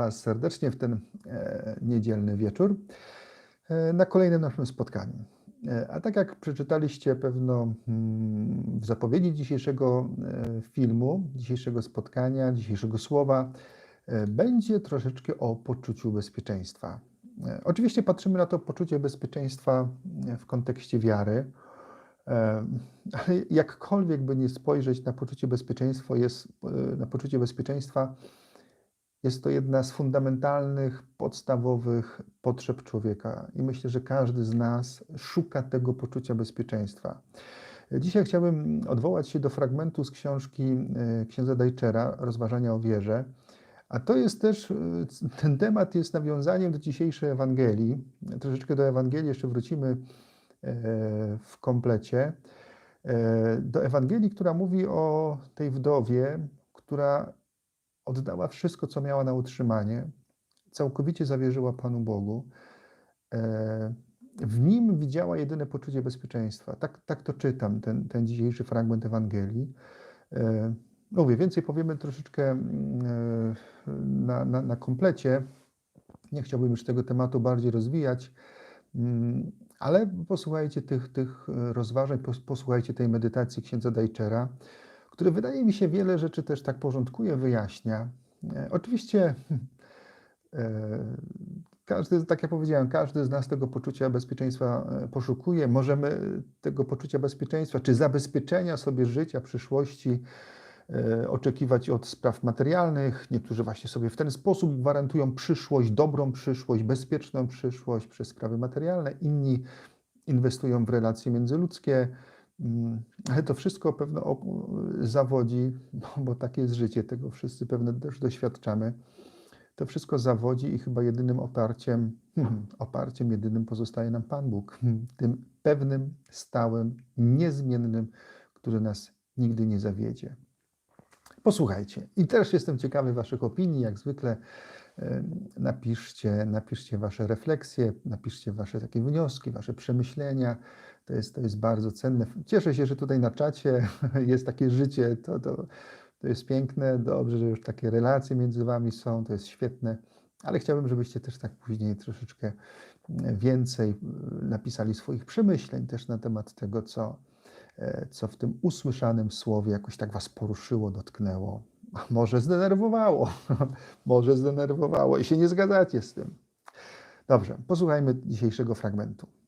Was serdecznie w ten e, niedzielny wieczór e, na kolejnym naszym spotkaniu. E, a tak jak przeczytaliście pewno mm, w zapowiedzi dzisiejszego filmu, dzisiejszego spotkania, dzisiejszego słowa, będzie troszeczkę o poczuciu bezpieczeństwa. Oczywiście patrzymy na to poczucie bezpieczeństwa w kontekście wiary, ale jakkolwiek by nie spojrzeć na poczucie bezpieczeństwa, jest, na poczucie bezpieczeństwa, jest to jedna z fundamentalnych, podstawowych potrzeb człowieka i myślę, że każdy z nas szuka tego poczucia bezpieczeństwa. Dzisiaj chciałbym odwołać się do fragmentu z książki e, księdza Dajczera, Rozważania o wierze. A to jest też, e, ten temat jest nawiązaniem do dzisiejszej Ewangelii. Troszeczkę do Ewangelii jeszcze wrócimy e, w komplecie. Do Ewangelii, która mówi o tej wdowie, która oddała wszystko, co miała na utrzymanie, całkowicie zawierzyła Panu Bogu. E, W nim widziała jedyne poczucie bezpieczeństwa. Tak, tak to czytam, ten, ten dzisiejszy fragment Ewangelii. E, Mówię, więcej powiemy troszeczkę mm, e, na, na, na komplecie. Nie chciałbym już tego tematu bardziej rozwijać, mm, ale posłuchajcie tych, tych rozważań, pos- posłuchajcie tej medytacji księdza Dajczera, który wydaje mi się wiele rzeczy też tak porządkuje, wyjaśnia. E, Oczywiście e, każdy, tak jak powiedziałem, każdy z nas tego poczucia bezpieczeństwa e, poszukuje. Możemy tego poczucia bezpieczeństwa czy zabezpieczenia sobie życia, przyszłości oczekiwać od spraw materialnych. Niektórzy właśnie sobie w ten sposób gwarantują przyszłość, dobrą przyszłość, bezpieczną przyszłość przez sprawy materialne. Inni inwestują w relacje międzyludzkie. Mm, Ale to wszystko pewno zawodzi, bo, bo takie jest życie, tego wszyscy pewnie też doświadczamy. To wszystko zawodzi i chyba jedynym oparciem, oparciem jedynym pozostaje nam Pan Bóg, tym pewnym, stałym, niezmiennym, który nas nigdy nie zawiedzie. Posłuchajcie. I też jestem ciekawy Waszych opinii, jak zwykle. e, Napiszcie, napiszcie Wasze refleksje, napiszcie Wasze takie wnioski, Wasze przemyślenia. To jest, to jest bardzo cenne. Cieszę się, że tutaj na czacie jest takie życie. To, to, to jest piękne. Dobrze, że już takie relacje między Wami są. To jest świetne. Ale chciałbym, żebyście też tak później troszeczkę więcej napisali swoich przemyśleń też na temat tego, co, e, co w tym usłyszanym słowie jakoś tak Was poruszyło, dotknęło, a może zdenerwowało, może zdenerwowało i się nie zgadzacie z tym. Dobrze, posłuchajmy dzisiejszego fragmentu.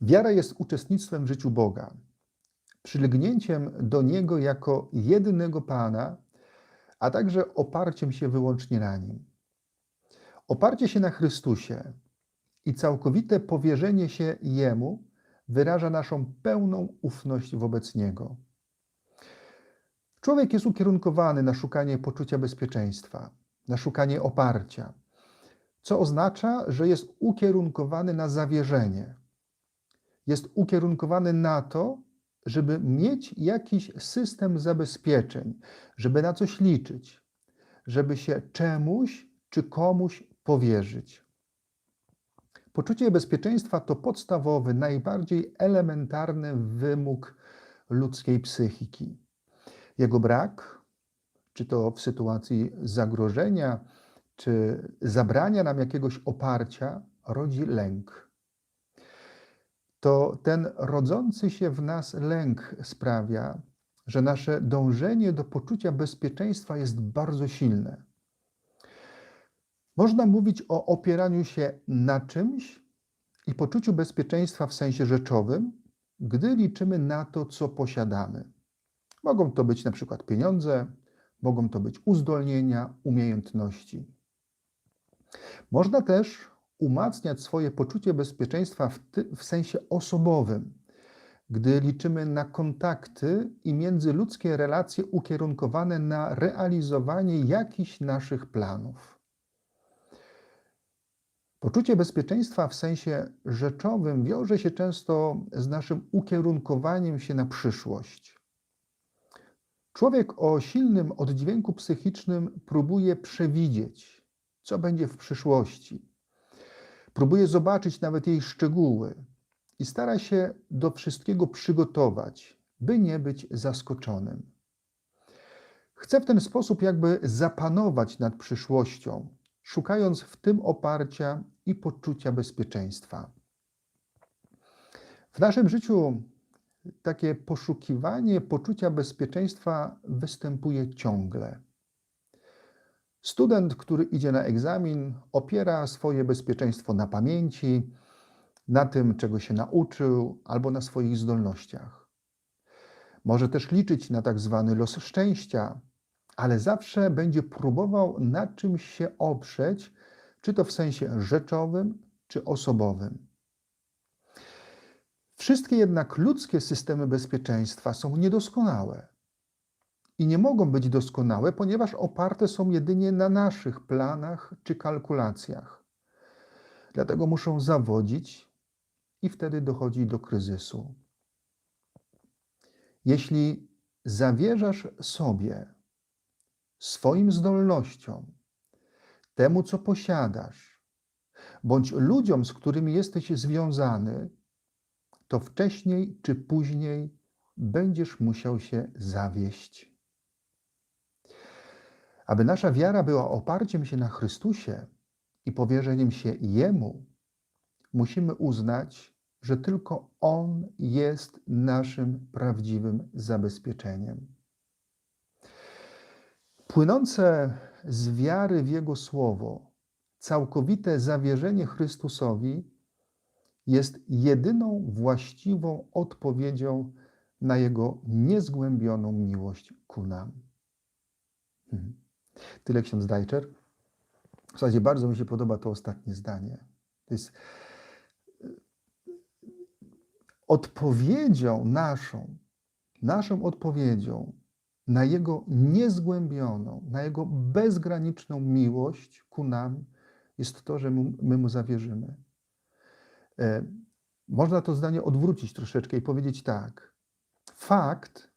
Wiara jest uczestnictwem w życiu Boga, przylgnięciem do Niego jako jedynego Pana, a także oparciem się wyłącznie na Nim. Oparcie się na Chrystusie i całkowite powierzenie się Jemu wyraża naszą pełną ufność wobec Niego. Człowiek jest ukierunkowany na szukanie poczucia bezpieczeństwa, na szukanie oparcia, co oznacza, że jest ukierunkowany na zawierzenie. Jest ukierunkowany na to, żeby mieć jakiś system zabezpieczeń, żeby na coś liczyć, żeby się czemuś czy komuś powierzyć. Poczucie bezpieczeństwa to podstawowy, najbardziej elementarny wymóg ludzkiej psychiki. Jego brak, czy to w sytuacji zagrożenia, czy zabrania nam jakiegoś oparcia, rodzi lęk. To ten rodzący się w nas lęk sprawia, że nasze dążenie do poczucia bezpieczeństwa jest bardzo silne. Można mówić o opieraniu się na czymś i poczuciu bezpieczeństwa w sensie rzeczowym, gdy liczymy na to, co posiadamy. Mogą to być na przykład pieniądze, mogą to być uzdolnienia, umiejętności. Można też umacniać swoje poczucie bezpieczeństwa w, ty, w sensie osobowym, gdy liczymy na kontakty i międzyludzkie relacje ukierunkowane na realizowanie jakichś naszych planów. Poczucie bezpieczeństwa w sensie rzeczowym wiąże się często z naszym ukierunkowaniem się na przyszłość. Człowiek o silnym oddźwięku psychicznym próbuje przewidzieć, co będzie w przyszłości. Próbuje zobaczyć nawet jej szczegóły i stara się do wszystkiego przygotować, by nie być zaskoczonym. Chcę w ten sposób jakby zapanować nad przyszłością, szukając w tym oparcia i poczucia bezpieczeństwa. W naszym życiu takie poszukiwanie poczucia bezpieczeństwa występuje ciągle. Student, który idzie na egzamin, opiera swoje bezpieczeństwo na pamięci, na tym, czego się nauczył, albo na swoich zdolnościach. Może też liczyć na tak zwany los szczęścia, ale zawsze będzie próbował na czymś się oprzeć, czy to w sensie rzeczowym, czy osobowym. Wszystkie jednak ludzkie systemy bezpieczeństwa są niedoskonałe i nie mogą być doskonałe, ponieważ oparte są jedynie na naszych planach czy kalkulacjach. Dlatego muszą zawodzić i wtedy dochodzi do kryzysu. Jeśli zawierzasz sobie, swoim zdolnościom, temu, co posiadasz, bądź ludziom, z którymi jesteś związany, to wcześniej czy później będziesz musiał się zawieść. Aby nasza wiara była oparciem się na Chrystusie i powierzeniem się Jemu, musimy uznać, że tylko On jest naszym prawdziwym zabezpieczeniem. Płynące z wiary w Jego Słowo, całkowite zawierzenie Chrystusowi jest jedyną właściwą odpowiedzią na Jego niezgłębioną miłość ku nam. Hmm. Tyle ksiądz Dajczer. W zasadzie bardzo mi się podoba to ostatnie zdanie. To jest e, odpowiedzią naszą, naszą odpowiedzią na Jego niezgłębioną, na Jego bezgraniczną miłość ku nam jest to, że my Mu zawierzymy. E, można to zdanie odwrócić troszeczkę i powiedzieć tak. Fakt,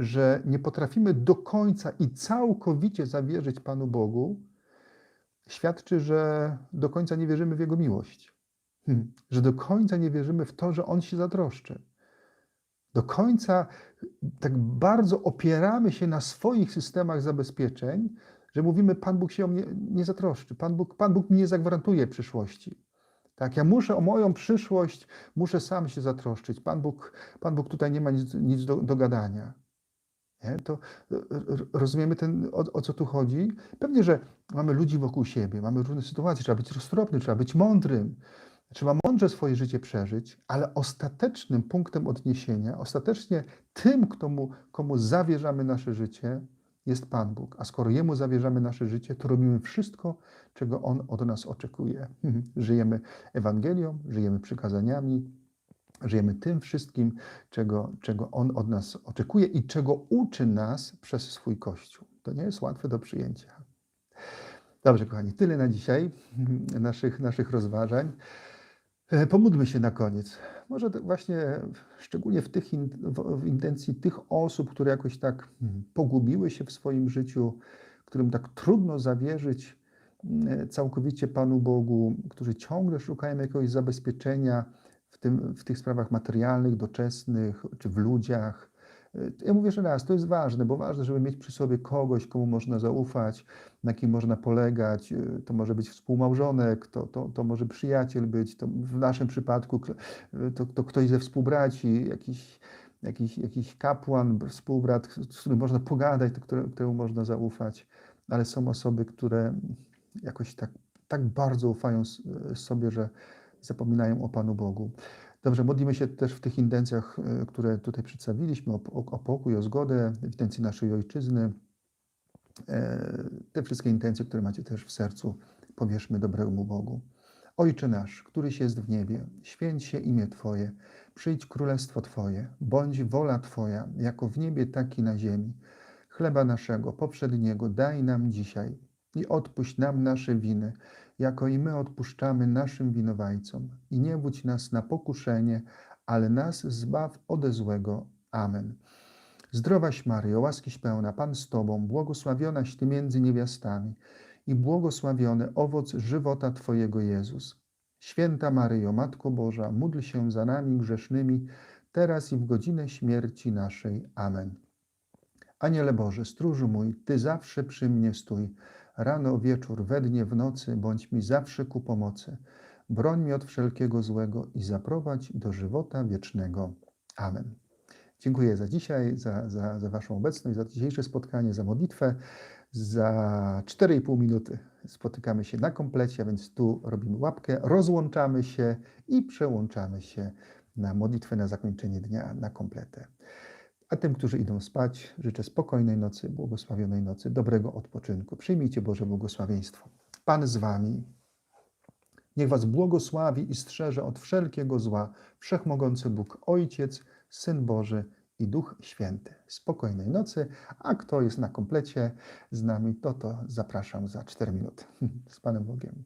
że nie potrafimy do końca i całkowicie zawierzyć Panu Bogu, świadczy, że do końca nie wierzymy w Jego miłość. Hmm. Że do końca nie wierzymy w to, że On się zatroszczy. Do końca tak bardzo opieramy się na swoich systemach zabezpieczeń, że mówimy, Pan Bóg się o mnie nie zatroszczy, Pan Bóg, Pan Bóg mi nie zagwarantuje przyszłości. Tak, ja muszę o moją przyszłość, muszę sam się zatroszczyć. Pan Bóg, Pan Bóg tutaj nie ma nic, nic do, do gadania. Nie? To rozumiemy ten, o, o, co tu chodzi? Pewnie, że mamy ludzi wokół siebie, mamy różne sytuacje, trzeba być roztropnym, trzeba być mądrym, trzeba mądrze swoje życie przeżyć, ale ostatecznym punktem odniesienia, ostatecznie tym, komu, komu zawierzamy nasze życie, jest Pan Bóg. A skoro Jemu zawierzamy nasze życie, to robimy wszystko, czego On od nas oczekuje. Żyjemy Ewangelią, żyjemy przykazaniami, żyjemy tym wszystkim, czego, czego On od nas oczekuje i czego uczy nas przez swój Kościół. To nie jest łatwe do przyjęcia. Dobrze, kochani, tyle na dzisiaj naszych, naszych rozważań. E, pomódlmy się na koniec. Może właśnie szczególnie w, tych in, w intencji tych osób, które jakoś tak hmm, pogubiły się w swoim życiu, którym tak trudno zawierzyć hmm, całkowicie Panu Bogu, którzy ciągle szukają jakiegoś zabezpieczenia w, tym, w tych sprawach materialnych, doczesnych, czy w ludziach, ja mówię jeszcze raz, to jest ważne, bo ważne, żeby mieć przy sobie kogoś, komu można zaufać, na kim można polegać. To może być współmałżonek, to, to, to może przyjaciel być, to w naszym przypadku to, to ktoś ze współbraci, jakiś, jakiś, jakiś kapłan, współbrat, z którym można pogadać, to, które, któremu można zaufać. Ale są osoby, które jakoś tak, tak bardzo ufają sobie, że zapominają o Panu Bogu. Dobrze, modlimy się też w tych intencjach, e, które tutaj przedstawiliśmy, o, o pokój, o zgodę, w intencji naszej ojczyzny. E, te wszystkie intencje, które macie też w sercu, powierzmy dobremu Bogu. Ojcze nasz, któryś jest w niebie, święć się imię Twoje, przyjdź królestwo Twoje, bądź wola Twoja, jako w niebie, tak i na ziemi. Chleba naszego poprzedniego daj nam dzisiaj i odpuść nam nasze winy, jako i my odpuszczamy naszym winowajcom. I nie wódź nas na pokuszenie, ale nas zbaw ode złego. Amen. Zdrowaś Maryjo, łaskiś pełna, Pan z Tobą, błogosławionaś Ty między niewiastami i błogosławiony owoc żywota Twojego Jezus. Święta Maryjo, Matko Boża, módl się za nami grzesznymi, teraz i w godzinę śmierci naszej. Amen. Aniele Boży, stróżu mój, Ty zawsze przy mnie stój. Rano, wieczór, we dnie, w nocy, bądź mi zawsze ku pomocy. Broń mnie od wszelkiego złego i zaprowadź do żywota wiecznego. Amen. Dziękuję za dzisiaj, za, za, za Waszą obecność, za dzisiejsze spotkanie, za modlitwę. Za 4,5 minuty spotykamy się na komplecie, więc tu robimy łapkę, rozłączamy się i przełączamy się na modlitwę na zakończenie dnia na kompletę. A tym, którzy idą spać, życzę spokojnej nocy, błogosławionej nocy, dobrego odpoczynku. Przyjmijcie Boże błogosławieństwo. Pan z Wami. Niech Was błogosławi i strzeże od wszelkiego zła Wszechmogący Bóg, Ojciec, Syn Boży i Duch Święty. Spokojnej nocy, a kto jest na komplecie z nami, to to zapraszam za 4 minuty. Z Panem Bogiem.